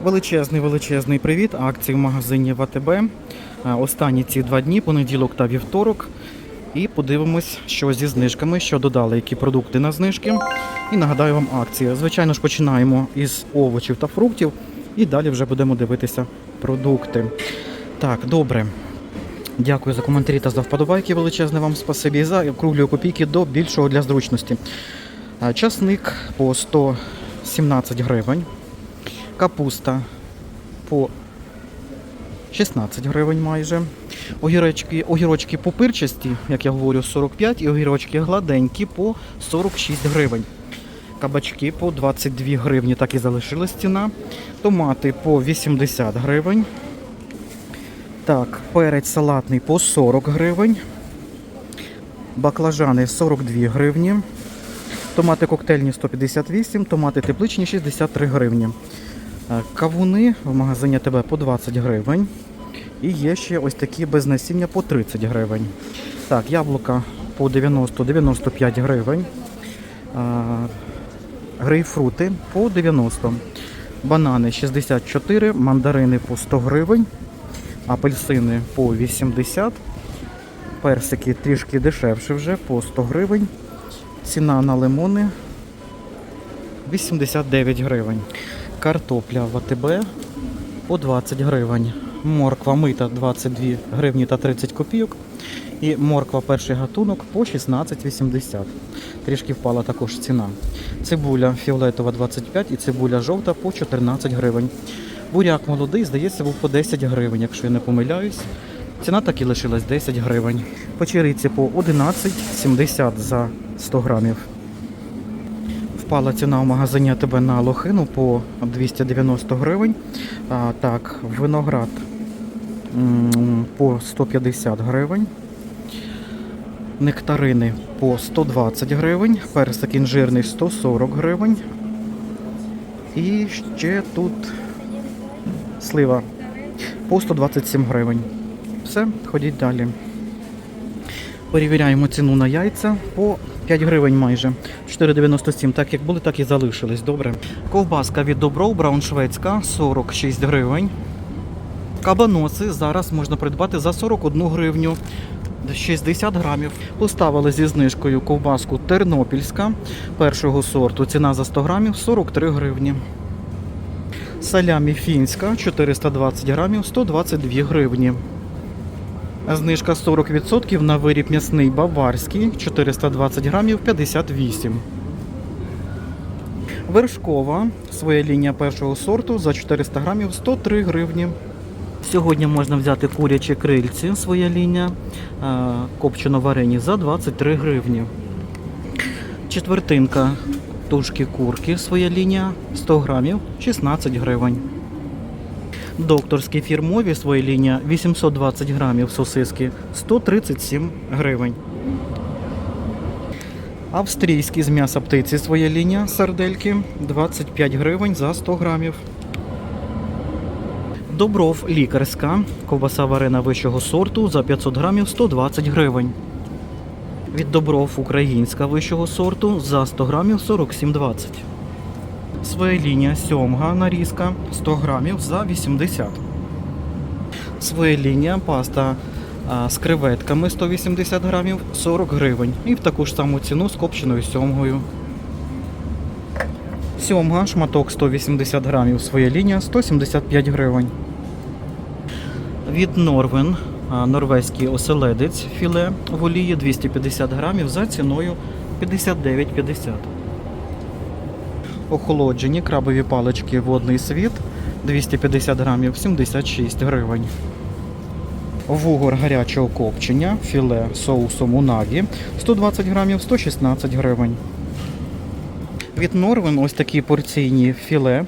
Величезний величезний привіт. Акції в магазині ВТБ. Е, Останні ці два дні, понеділок та вівторок. І подивимось, що зі знижками, що додали, які продукти на знижки. І нагадаю вам акції. Звичайно ж, починаємо із овочів та фруктів, і далі вже будемо дивитися продукти. Так, добре. Дякую за коментарі та за вподобайки. Величезне вам спасибі за круглі копійки до більшого для зручності. Е, Часник по 117 гривень. Капуста по 16 гривень майже. Огірочки, огірочки пупирчасті, як я говорю, 45 і огірочки гладенькі по 46 гривень. Кабачки по 22 гривні, так і залишилась ціна. Томати по 80 гривень. Так, перець салатний по 40 гривень. Баклажани 42 гривні. Томати коктейльні 158, томати тепличні 63 гривні. Е, Кавуни в магазині ТБ по 20 гривень. І є ще ось такі без насіння по 30 гривень. Так, яблука по 90-95 гривень. А, Грейпфрути по 90. Банани 64, мандарини по 100 гривень, апельсини по 80, персики трішки дешевше вже по 100 гривень. Ціна на лимони 89 гривень. Картопля в АТБ по 20 гривень. Морква мита 22 гривні та 30 копійок. І морква перший гатунок по 16,80. Трішки впала також ціна. Цибуля фіолетова 25 і цибуля жовта по 14 гривень. Буряк молодий, здається, був по 10 гривень, якщо я не помиляюсь. Ціна так і лишилась 10 гривень. Печериці по 11,70 за 100 грамів. Впала ціна в магазині АТБ на лохину по 290 гривень. А, так, виноград по 150 гривень. Нектарини по 120 гривень. Персик інжирний 140 гривень. І ще тут слива по 127 гривень. Все, ходіть далі. Перевіряємо ціну на яйця по 5 гривень майже. 4,97. Так як були, так і залишились. Добре. Ковбаска від Добров, брауншведська 46 гривень. Кабаноси зараз можна придбати за 41 гривню. 60 грамів. Поставили зі знижкою ковбаску Тернопільська першого сорту. Ціна за 100 грамів 43 гривні. Салямі фінська 420 грамів 122 гривні. Знижка 40% на виріб м'ясний баварський 420 грамів 58. Вершкова своя лінія першого сорту за 400 грамів 103 гривні. Сьогодні можна взяти курячі крильці, своя лінія, е, копчено варені за 23 гривні. Четвертинка тушки курки, своя лінія 100 грамів 16 гривень. Докторські фірмові своя лінія 820 грамів сосиски 137 гривень. Австрійські з м'яса птиці своя лінія сардельки 25 гривень за 100 грамів. Добров лікарська, ковбаса варена вищого сорту за 500 грамів 120 гривень. Від Добров українська вищого сорту за 100 грамів 47,20. Своя лінія сьомга нарізка 100 грамів за 80. Своя лінія паста з креветками 180 грамів 40 гривень. І в таку ж саму ціну з копченою сьомгою. Сьомга, шматок 180 грамів, своя лінія 175 гривень. Від Норвен норвезький оселедець філе в олії 250 грамів за ціною 59,50. Охолоджені крабові палички водний світ 250 грамів 76 гривень. Вугор гарячого копчення, філе соусом унагі 120 грамів 116 гривень. Від Норвен ось такі порційні філе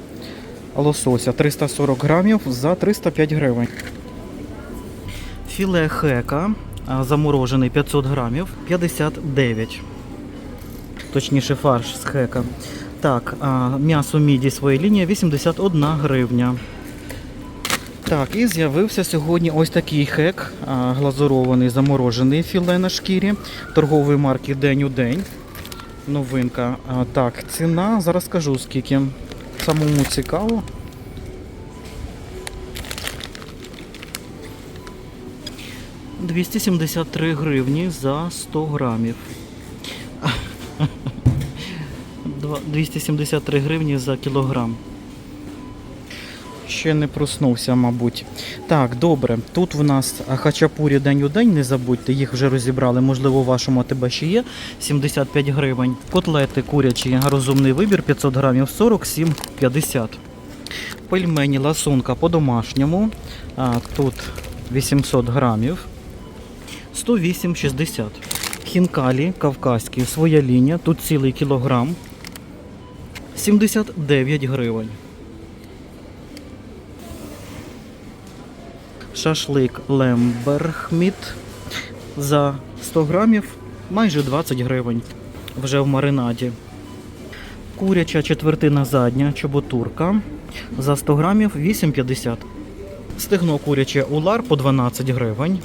лосося 340 грамів за 305 гривень. Філе хека заморожений 500 грамів 59. Точніше фарш з хека. Так, м'ясо міді своєї лінії 81 гривня. Так, і з'явився сьогодні ось такий хек, глазурований, заморожений філе на шкірі торгової марки День у день. Новинка. Так, ціна, зараз скажу скільки. Самому цікаво. «273 гривні за 100 грамів. 273 гривні за кілограм. Ще не проснувся, мабуть. Так, добре. Тут в нас хачапурі день у день, не забудьте, їх вже розібрали. Можливо, у вашому АТБ ще є 75 гривень. Котлети курячі, розумний вибір 500 грамів 47,50. Пельмені ласунка по-домашньому. Тут 800 грамів. 108,60. Хінкалі кавказькі, своя лінія, тут цілий кілограм. 79 гривень. Шашлик Лемберхміт за 100 грамів майже 20 гривень. Вже в маринаді. Куряча четвертина задня чоботурка за 100 грамів 8,50. Стегно куряче улар по 12 гривень.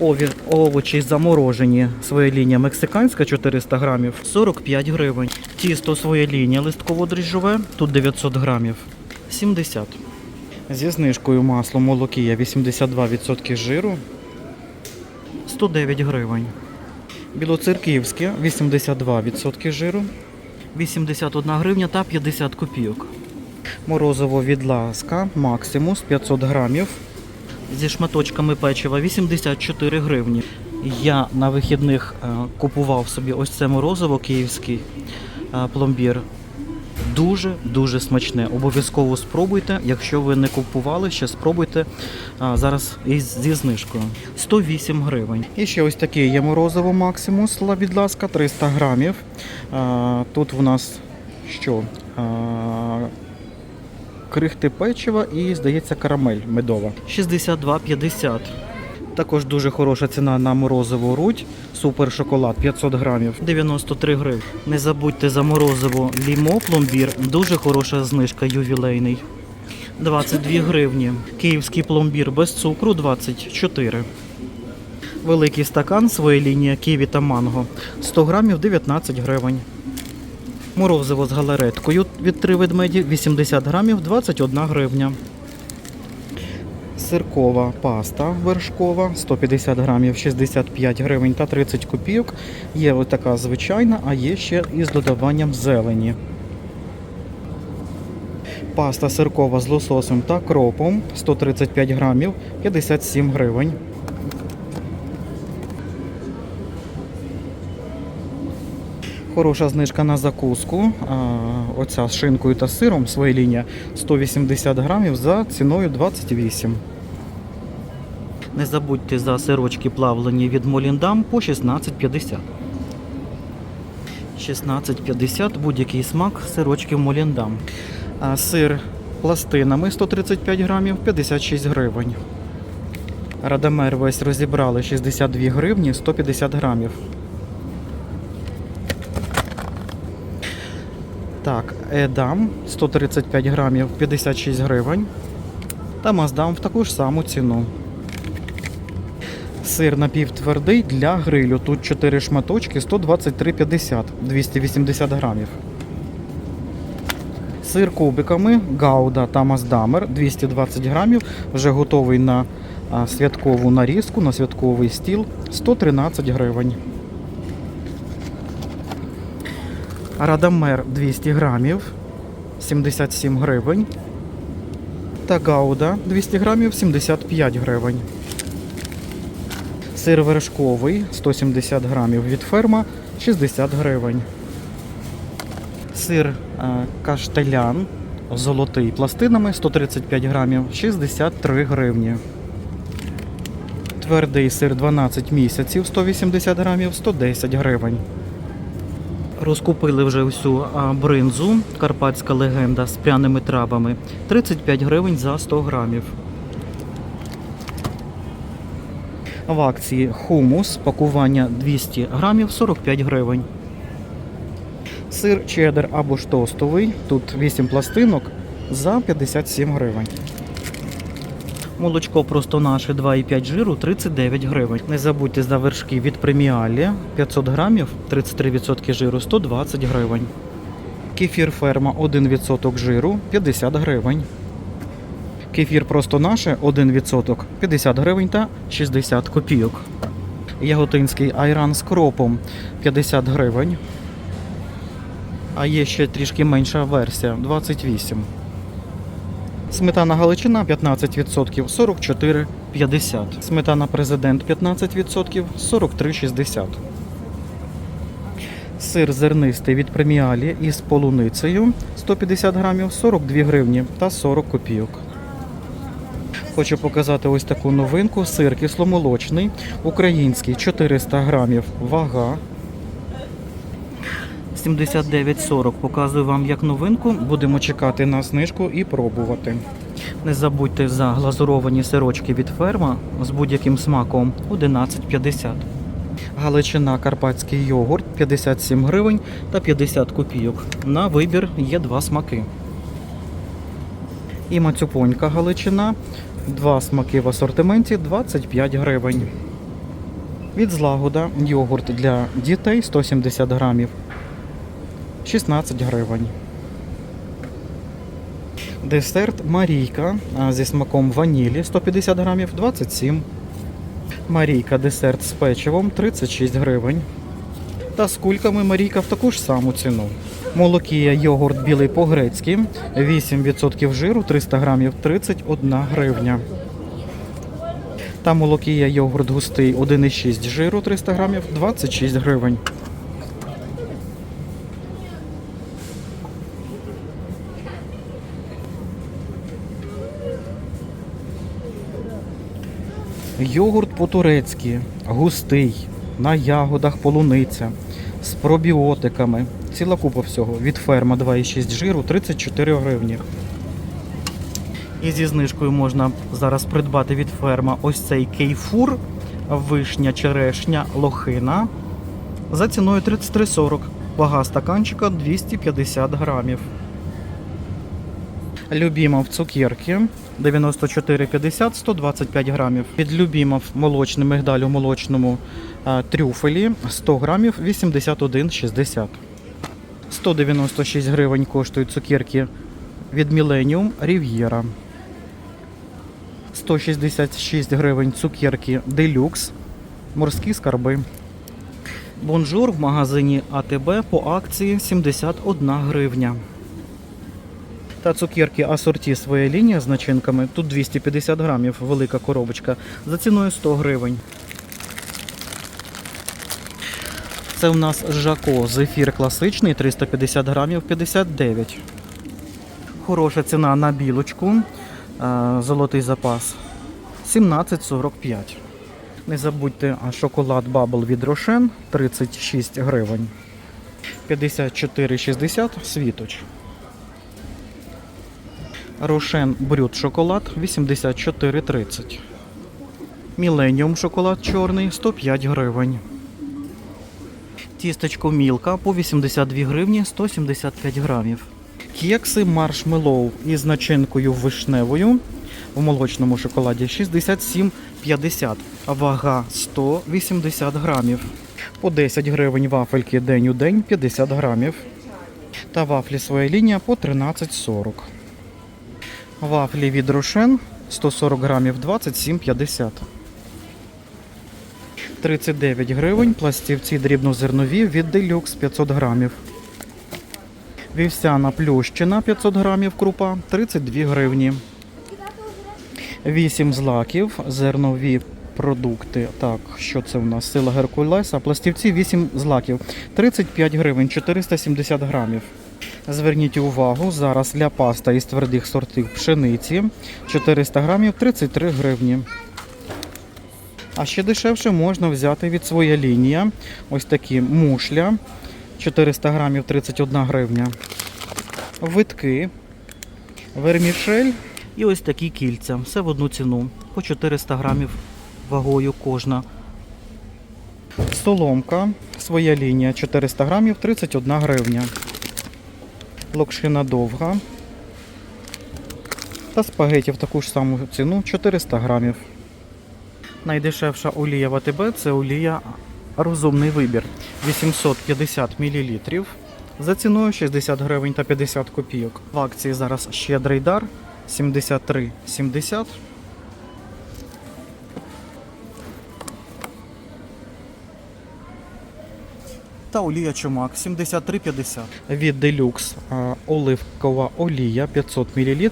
Ові, овочі заморожені своя лінія мексиканська 400 грамів 45 гривень. Тісто своя лінія листково-дріжджове, тут 900 грамів 70. Зі знижкою масло молокія 82% жиру 109 гривень. Білоцерківське 82% жиру 81 гривня та 50 копійок. Морозиво від ласка Максимус 500 грамів зі шматочками печива 84 гривні. Я на вихідних е, купував собі ось це морозиво київський е, пломбір. Дуже дуже смачне. Обов'язково спробуйте. Якщо ви не купували, ще спробуйте а, зараз із, зі знижкою. 108 гривень. І ще ось таке є морозиво Максимус, будь ласка, 300 грамів. А, тут в нас що? А, крихти печива і, здається, карамель медова. 62,50. Також дуже хороша ціна на морозиво рудь. Супер шоколад 500 грамів 93 гривні. Не забудьте за морозиво лімо пломбір. Дуже хороша знижка ювілейний. 22 гривні. Київський пломбір без цукру 24. Великий стакан своєї лінії ківі та манго 100 грамів 19 гривень. Морозиво з галареткою від три ведмеді 80 грамів 21 гривня. Сиркова паста вершкова 150 грамів 65 гривень та 30 копійок. Є ось така звичайна, а є ще із додаванням зелені. Паста сиркова з лососем та кропом 135 грамів 57 гривень. Хороша знижка на закуску. Оця з шинкою та сиром своя лінія 180 грамів за ціною 28. Не забудьте за сирочки плавлені від Моліндам по 16,50. 16,50 будь-який смак сирочків Моліндам. Сир пластинами 135 грамів 56 гривень. Радамер весь розібрали 62 гривні 150 грамів. Так, Едам 135 грамів 56 гривень. Та Маздам в таку ж саму ціну. Сир напівтвердий для грилю. Тут 4 шматочки 123,50 280 грамів. Сир кубиками Гауда та Маздамер 220 грамів. Вже готовий на святкову нарізку, на святковий стіл 113 гривень. Радамер 200 грамів 77 гривень. Та Гауда 200 грамів 75 гривень. Сир вершковий 170 грамів від ферма 60 гривень. Сир е, каштелян золотий пластинами 135 грамів 63 гривні. Твердий сир 12 місяців 180 грамів 110 гривень. Розкупили вже всю бринзу, карпатська легенда з пряними травами. 35 гривень за 100 грамів. В акції хумус, пакування 200 грамів 45 гривень. Сир чеддер або ж тостовий, тут 8 пластинок за 57 гривень. Молочко просто наше 2,5 жиру 39 гривень. Не забудьте за вершки від преміалі 500 грамів, 33% жиру 120 гривень. Кефір ферма 1% жиру 50 гривень. Кефір просто наше 1% 50 гривень та 60 копійок. Яготинський айран з кропом 50 гривень. А є ще трішки менша версія 28. Сметана Галичина 15% 44,50. Сметана Президент 15% 43,60. Сир зернистий від преміалі із полуницею 150 грамів 42 гривні та 40 копійок. Хочу показати ось таку новинку. Сир кисломолочний, український 400 грамів, вага 79,40. Показую вам як новинку. Будемо чекати на знижку і пробувати. Не забудьте за глазуровані сирочки від ферма з будь-яким смаком 11,50. Галичина карпатський йогурт 57 гривень та 50 копійок. На вибір є два смаки. І мацюпонька Галичина. Два смаки в асортименті 25 гривень. Від злагода йогурт для дітей 170 грамів 16 гривень. Десерт Марійка зі смаком ванілі 150 грамів 27. Марійка десерт з печивом 36 гривень. Та з кульками Марійка в таку ж саму ціну. Молокія йогурт білий по-грецьки 8% жиру 300 грамів 31 гривня. Та молокія йогурт густий 1,6 жиру 300 грамів 26 гривень. Йогурт по-турецьки, густий, на ягодах полуниця, з пробіотиками. Ціла купа всього. Від ферма 2,6 жиру 34 гривні. І зі знижкою можна зараз придбати від ферма ось цей кейфур, вишня, черешня, лохина за ціною 33,40. Вага стаканчика 250 грамів. Любімов цукерки 94,50 125 грамів. Від Любімов молочний мигдаль у молочному трюфелі 100 грамів 81,60. 196 гривень коштують цукерки від Millennium Riviera. 166 гривень цукерки Deluxe. Морські скарби. Бонжур в магазині АТБ по акції 71 гривня. Та цукерки асорті своя лінія з начинками. Тут 250 грамів, велика коробочка. За ціною 100 гривень. Це у нас Жако зефір класичний 350 грамів 59. Хороша ціна на білочку. е, Золотий запас 17,45. Не забудьте шоколад Бабл від Рошен 36 гривень. 54,60 світоч. Рошен Брют шоколад 84,30. Міленіум шоколад чорний 105 гривень. Тістечко Мілка по 82 гривні 175 грамів. Кекси маршмеллоу із начинкою вишневою в молочному шоколаді 67,50. Вага 180 грамів. По 10 гривень вафельки день у день 50 грамів. Та вафлі своя лінія по 13,40. Вафлі від Рошен 140 грамів 27,50. 39 гривень. Пластівці дрібнозернові від Deluxe 500 грамів. Вівсяна плющина 500 грамів крупа 32 гривні. 8 злаків, зернові продукти. Так, що це в нас? Сила Геркулеса. Пластівці 8 злаків. 35 гривень, 470 грамів. Зверніть увагу, зараз для паста із твердих сортів пшениці 400 грамів 33 гривні. А ще дешевше можна взяти від своя лінія. Ось такі мушля 400 грамів 31 гривня. Витки, вермішель і ось такі кільця. Все в одну ціну. По 400 грамів вагою кожна. Соломка, своя лінія 400 грамів 31 гривня. Локшина довга. Та спагеті в таку ж саму ціну 400 грамів. Найдешевша олія в АТБ це олія розумний вибір 850 мл за ціною 60 гривень та 50 копійок. В акції зараз щедрий дар 73,70. Та олія чумак 73,50. Від а, оливкова олія 500 мл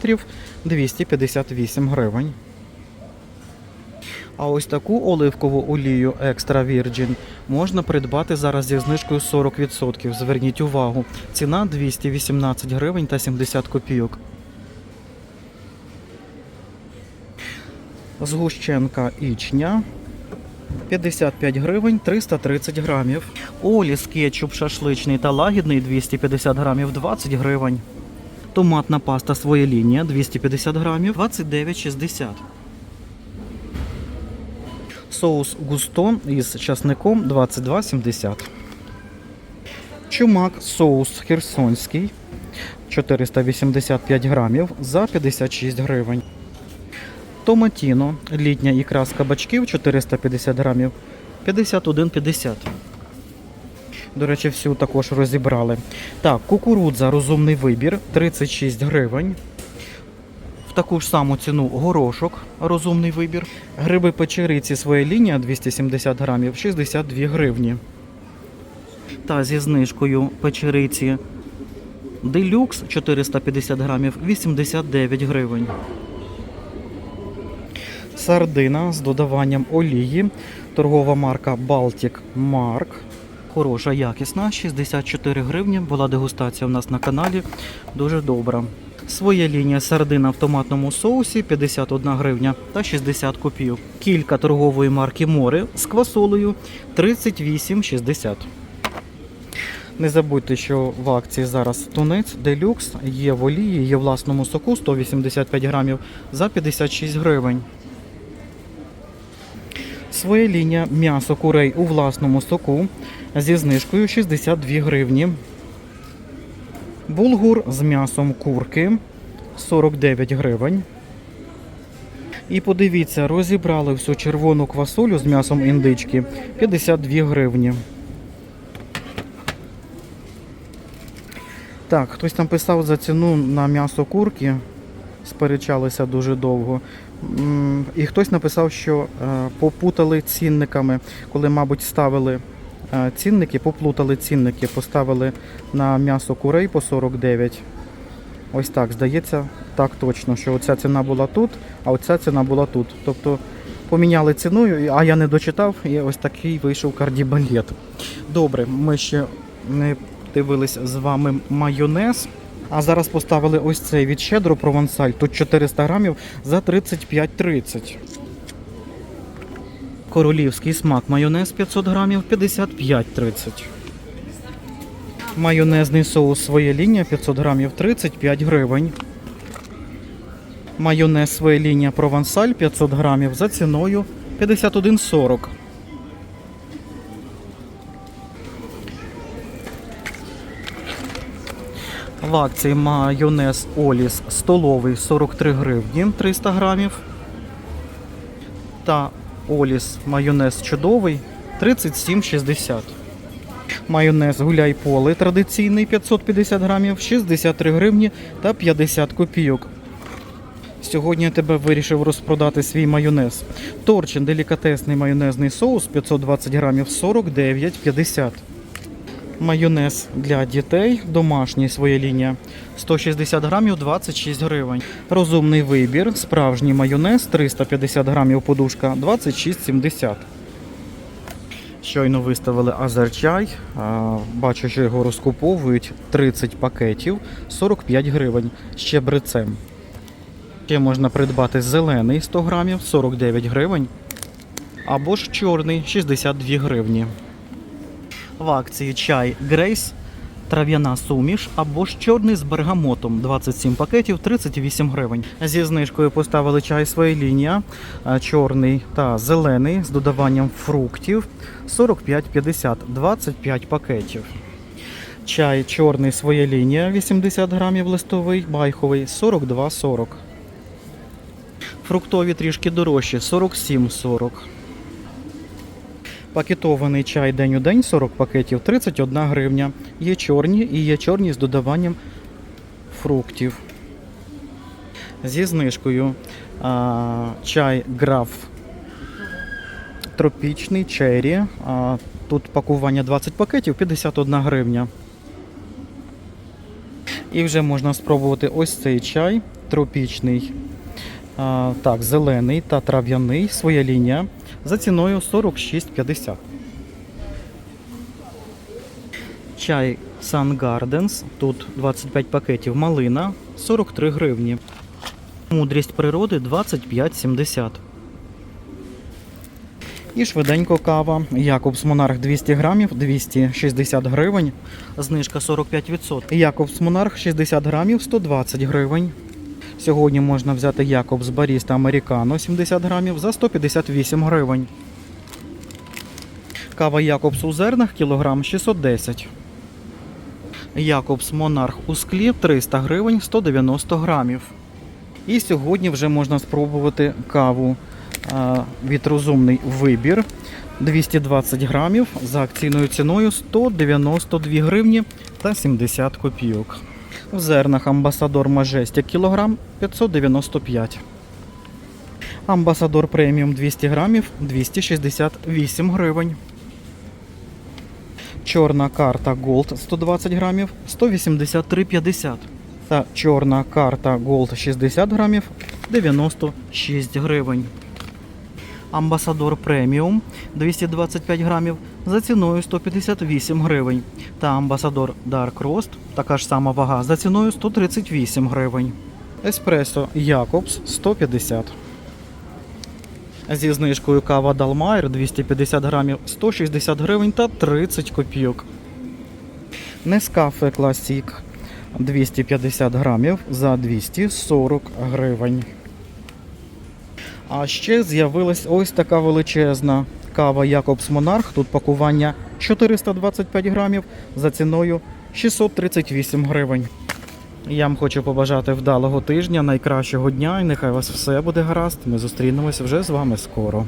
258 гривень. А ось таку оливкову олію Extra Virgin можна придбати зараз зі знижкою 40%. Зверніть увагу. Ціна 218 гривень та 70 копійок. Згущенка ічня 55 гривень 330 грамів. Оліс кетчуп шашличний та лагідний 250 грамів 20 гривень. Томатна паста своя лінія 250 грамів 29,60. Соус густо із часником 22,70. Чумак соус херсонський 485 грамів за 56 гривень. Томатіно, літня ікра з кабачків 450 грамів 51,50. До речі, всю також розібрали. Так, кукурудза розумний вибір 36 гривень. В таку ж саму ціну горошок розумний вибір. Гриби печериці своя лінія 270 грамів 62 гривні. Та зі знижкою печериці Делюкс 450 грамів 89 гривень. Сардина з додаванням олії. Торгова марка Baltic Mark. Хороша, якісна, 64 гривні. Була дегустація у нас на каналі. Дуже добра. Своя лінія сардина в томатному соусі 51 гривня та 60 копійок. Кілька торгової марки Море з квасолею 38,60. Не забудьте, що в акції зараз тунець делюкс є в олії, є в власному соку 185 грамів за 56 гривень. Своя лінія м'ясо курей у власному соку зі знижкою 62 гривні. Булгур з м'ясом курки 49 гривень. І подивіться, розібрали всю червону квасолю з м'ясом індички 52 гривні. Так, хтось там писав за ціну на м'ясо курки, сперечалися дуже довго. І хтось написав, що е, попутали цінниками, коли, мабуть, ставили е, цінники, поплутали цінники, поставили на м'ясо курей по 49. Ось так, здається, так точно, що оця ціна була тут, а оця ціна була тут. Тобто поміняли ціною, і- а я не дочитав, і ось такий вийшов кардібалет. Добре, ми ще не дивились з вами майонез. А зараз поставили ось цей від щедро провансаль. Тут 400 грамів за 35,30. Королівський смак майонез 500 грамів 55,30. Майонезний соус своя лінія 500 грамів 35 гривень. Майонез своя лінія провансаль 500 грамів за ціною 51,40. В акції майонез Оліс столовий 43 гривні 300 грамів. Та Оліс майонез чудовий 37,60. Майонез гуляй поле традиційний 550 грамів 63 гривні та 50 копійок. Сьогодні я тебе вирішив розпродати свій майонез. Торчин делікатесний майонезний соус 520 грамів 49,50. Майонез для дітей, домашній своя лінія 160 грамів 26 гривень. Розумний вибір, справжній майонез 350 грамів подушка 26,70. Щойно виставили азерчай. Бачу, що його розкуповують 30 пакетів 45 гривень з чебрецем. Ще можна придбати зелений 100 грамів 49 гривень. Або ж чорний 62 гривні. В акції чай Грейс, трав'яна суміш або ж чорний з бергамотом 27 пакетів 38 гривень. Зі знижкою поставили чай своя лінія, чорний та зелений з додаванням фруктів 45,50 25 пакетів. Чай чорний своя лінія 80 грамів листовий, байховий 42,40. Фруктові трішки дорожчі 47,40. Пакетований чай день у день 40 пакетів 31 гривня. Є чорні і є чорні з додаванням фруктів. зі знижкою. А, чай граф тропічний чері. А, тут пакування 20 пакетів, 51 гривня. І вже можна спробувати ось цей чай тропічний. А, так, зелений та трав'яний, своя лінія за ціною 46,50. Чай Sun Gardens, тут 25 пакетів малина, 43 гривні. Мудрість природи 25,70. І швиденько кава. Якобс Монарх 200 грамів, 260 гривень. Знижка 45%. Якобс Монарх 60 грамів, 120 гривень. Сьогодні можна взяти Якобс Баріста Американо 70 грамів за 158 гривень. Кава Якобс у зернах кілограм 610. Якобс Монарх у склі 300 гривень 190 грамів. І сьогодні вже можна спробувати каву від розумний вибір 220 грамів за акційною ціною 192 гривні та 70 копійок. В зернах Амбасадор Мажестік кілограм 595. Амбасадор преміум 200 грамів 268 гривень. Чорна карта Gold 120 грамів 183,50. Та чорна карта Gold 60 грамів 96 гривень. Амбасадор преміум 225 грамів за ціною 158 гривень. Та амбасадор Dark Roast, така ж сама вага, за ціною 138 гривень. Еспресо Якобс 150. Зі знижкою кава Далмайер 250 грамів 160 гривень та 30 копійок. Нескафе Класік 250 грамів за 240 гривень. А ще з'явилась ось така величезна кава Якобс Монарх. Тут пакування 425 грамів за ціною 638 гривень. Я вам хочу побажати вдалого тижня, найкращого дня і нехай вас все буде гаразд. Ми зустрінемося вже з вами скоро.